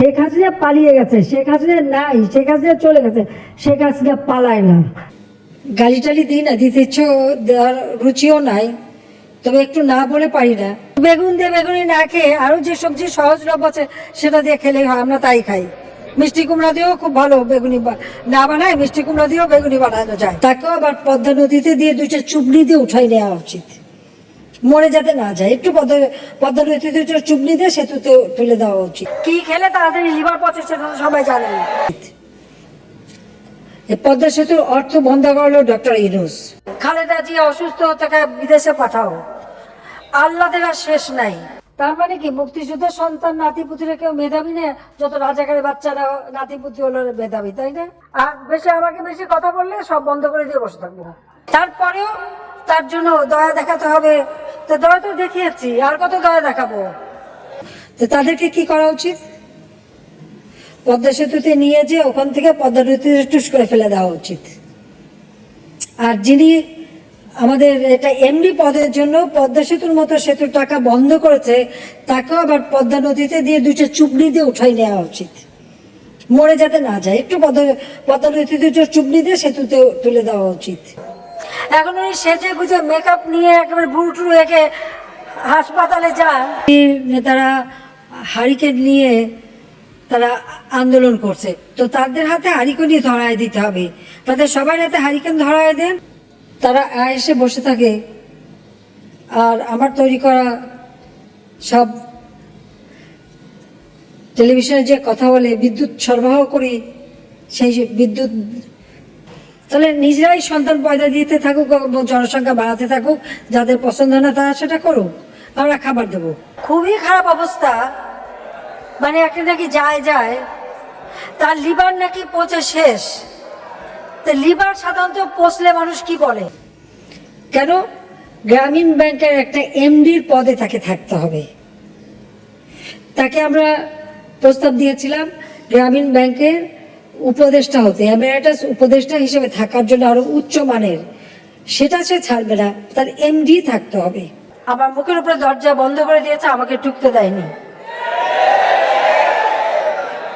শেখ হাসিনা পালিয়ে গেছে, শেখ হাসিনা নাই, শেখ হাসিনা চলে গেছে, শেখ হাসিনা পালায় না। গালি টালি দিই না, দিতে ইচ্ছে দেওয়ার রুচিও নাই, তবে একটু না বলে পারি না। বেগুন দিয়ে বেগুনি না খেয়ে আরও যে সবজি সহজলভ্য আছে, সেটা দিয়ে খেলেই হয়, আমরা তাই খাই। মিষ্টি কুমড়া দিয়েও খুব ভালো বেগুনি না বানায়, মিষ্টি কুমড়া দিয়েও বেগুনি বানানো যায়। তাকেও আবার পদ্মা নদীতে দিয়ে দুইটা চুবড়ি দিয়ে উঠাই নেওয়া উচিত। মরে যাতে না যায়। একটু পদ্মা পদ্মা নদীতে দুটো দিয়ে সেতুতে তুলে দেওয়া উচিত। কি খেলে তাড়াতাড়ি লিভার পচে সেটা সবাই জানে। পদ্মা সেতুর অর্থ বন্ধ করল ডক্টর ইনুস খালেদা জিয়া অসুস্থ তাকে বিদেশে পাঠাও। আল্লাহ দেওয়ার শেষ নাই। তার মানে কি? মুক্তিযুদ্ধের সন্তান নাতিপুতিরা কেউ মেধাবী না যত রাজাকারের বাচ্চারা নাতি নাতিপুতি হলো মেধাবী তাই না? আর বেশি আমাকে বেশি কথা বললে সব বন্ধ করে দিয়ে বসে থাকব। তারপরেও তার জন্য দয়া দেখাতে হবে তো দয়া তো দেখিয়েছি, আর কত দয়া দেখাবো? তো তাদেরকে কি করা উচিত? পদ্মা সেতুতে নিয়ে যে ওখান থেকে পদ্মা নদীতে টুস করে ফেলে দেওয়া উচিত। আর যিনি আমাদের এটা এমডি পদের জন্য পদ্মা সেতুর মতো সেতুর টাকা বন্ধ করেছে, তাকেও আবার পদ্মা নদীতে দিয়ে দুইটা চুপড়ি দিয়ে উঠাই নেওয়া উচিত। মরে যাতে না যায়, একটু পদ্মা পদ্মা দুটো চুপড়ি দিয়ে সেতুতে তুলে দেওয়া উচিত। এখন উনি সেজে গুজে মেকআপ নিয়ে একেবারে বুড়ুটু রেখে হাসপাতালে যান। নেতারা হারিকেন নিয়ে তারা আন্দোলন করছে। তো তাদের হাতে হারিকেনই ধরায় দিতে হবে। তাদের সবার হাতে হারিকেন ধরায় দেন। তারা এসে বসে থাকে। আর আমার তৈরি করা সব টেলিভিশনে যে কথা বলে, বিদ্যুৎ সরবরাহ করি, সেই বিদ্যুৎ তাহলে নিজেরাই সন্তান পয়দা দিতে থাকুক জনসংখ্যা বাড়াতে থাকুক, যাদের পছন্দ না তারা সেটা করুক। আমরা খাবার দেবো। খুবই খারাপ অবস্থা। মানে একটা নাকি যায় যায়। তার লিভার নাকি পচে শেষ। তো লিভার সাধারণত পচলে মানুষ কি বলে? কেন? গ্রামীণ ব্যাংকের একটা এমডির পদে তাকে থাকতে হবে। তাকে আমরা প্রস্তাব দিয়েছিলাম, গ্রামীণ ব্যাংকের উপদেষ্টা হতে এমারেটাস উপদেষ্টা হিসেবে থাকার জন্য আরও উচ্চ মানের সেটা সে ছাড়বে না তার এমডি থাকতে হবে। আমার মুখের উপরে দরজা বন্ধ করে দিয়েছে আমাকে ঢুকতে দেয়নি।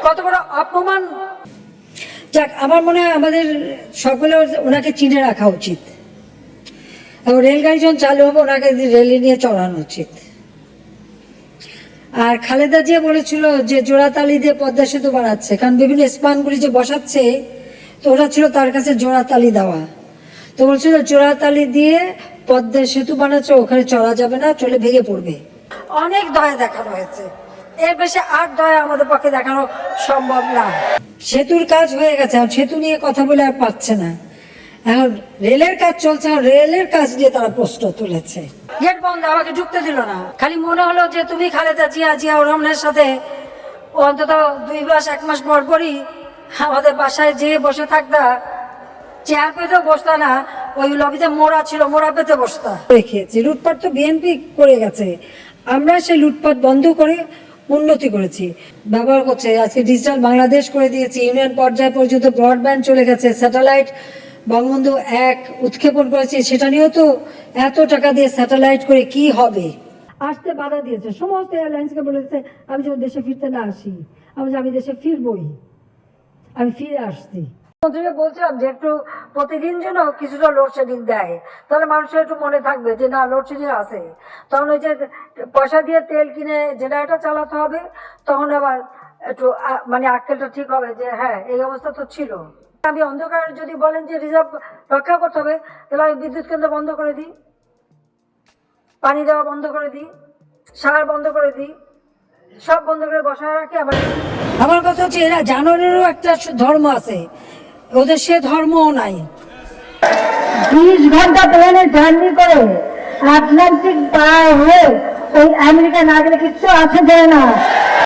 কত বড় অপমান! যাক আমার মনে হয় আমাদের সকলে ওনাকে চিনে রাখা উচিত। এবং রেলগাড়ি যখন চালু হবে ওনাকে রেলে নিয়ে চড়ানো উচিত। আর খালেদা জিয়া বলেছিল যে জোড়াতালি দিয়ে পদ্মা সেতু বানাচ্ছে, কারণ বিভিন্ন স্পানগুলি যে বসাচ্ছে, তো ওরা ছিল তার কাছে জোড়াতালি দেওয়া। তো বলছিল জোড়াতালি দিয়ে পদ্মা সেতু বানাচ্ছে, ওখানে চড়া যাবে না, চলে ভেঙে পড়বে। অনেক দয়া দেখানো হয়েছে। এর বেশি আর দয়া আমাদের পক্ষে দেখানো সম্ভব না। সেতুর কাজ হয়ে গেছে, আর সেতু নিয়ে কথা বলে আর পাচ্ছে না। এখন রেলের কাজ চলছে রেলের কাজ দিয়ে তারা প্রশ্ন তুলেছে। গেট বন্ধ আমাকে ঢুকতে দিল না। খালি মনে হলো যে তুমি খালেদা জিয়া জিয়া রহমানের সাথে অন্তত দুই মাস এক মাস পর পরই আমাদের বাসায় যেয়ে বসে থাকতা। চেয়ার পেতেও বসতা না ওই লবিতে মোড়া ছিল মোড়া পেতে বসতা। রেখেছি লুটপাট তো বিএনপি করে গেছে। আমরা সেই লুটপাট বন্ধ করে উন্নতি করেছি। ব্যবহার করছে আজকে ডিজিটাল বাংলাদেশ করে দিয়েছি। ইউনিয়ন পর্যায় পর্যন্ত ব্রডব্যান্ড চলে গেছে স্যাটেলাইট বঙ্গবন্ধু এক উৎক্ষেপণ করেছে সেটা নিয়েও তো এত টাকা দিয়ে স্যাটেলাইট করে কি হবে? আসতে বাধা দিয়েছে। সমস্ত এয়ারলাইন্সকে বলেছে আমি যেন দেশে ফিরতে না আসি আমি যে আমি দেশে ফিরবই আমি ফিরে আসছি। মন্ত্রীকে বলছিলাম যে একটু প্রতিদিন যেন কিছুটা লোডশেডিং দেয় তাহলে মানুষের একটু মনে থাকবে যে না লোডশেডিং আছে। তখন ওই যে পয়সা দিয়ে তেল কিনে জেনারেটর চালাতে হবে তখন আবার একটু মানে আক্কেলটা ঠিক হবে যে হ্যাঁ এই অবস্থা তো ছিল। আমি অন্ধকার যদি বলেন যে রিজার্ভ রক্ষা করতে হবে তাহলে আমি বিদ্যুৎ কেন্দ্র বন্ধ করে দিই পানি দেওয়া বন্ধ করে দিই সার বন্ধ করে দিই সব বন্ধ করে বসায় রাখি আবার আমার কথা হচ্ছে এরা জানোয়ারেরও একটা ধর্ম আছে ওদের সে ধর্মও নাই। বিশ ঘণ্টা প্লেনে জার্নি করে আটলান্টিক পার হয়ে ওই আমেরিকা না গেলে কিচ্ছু আছে যায় না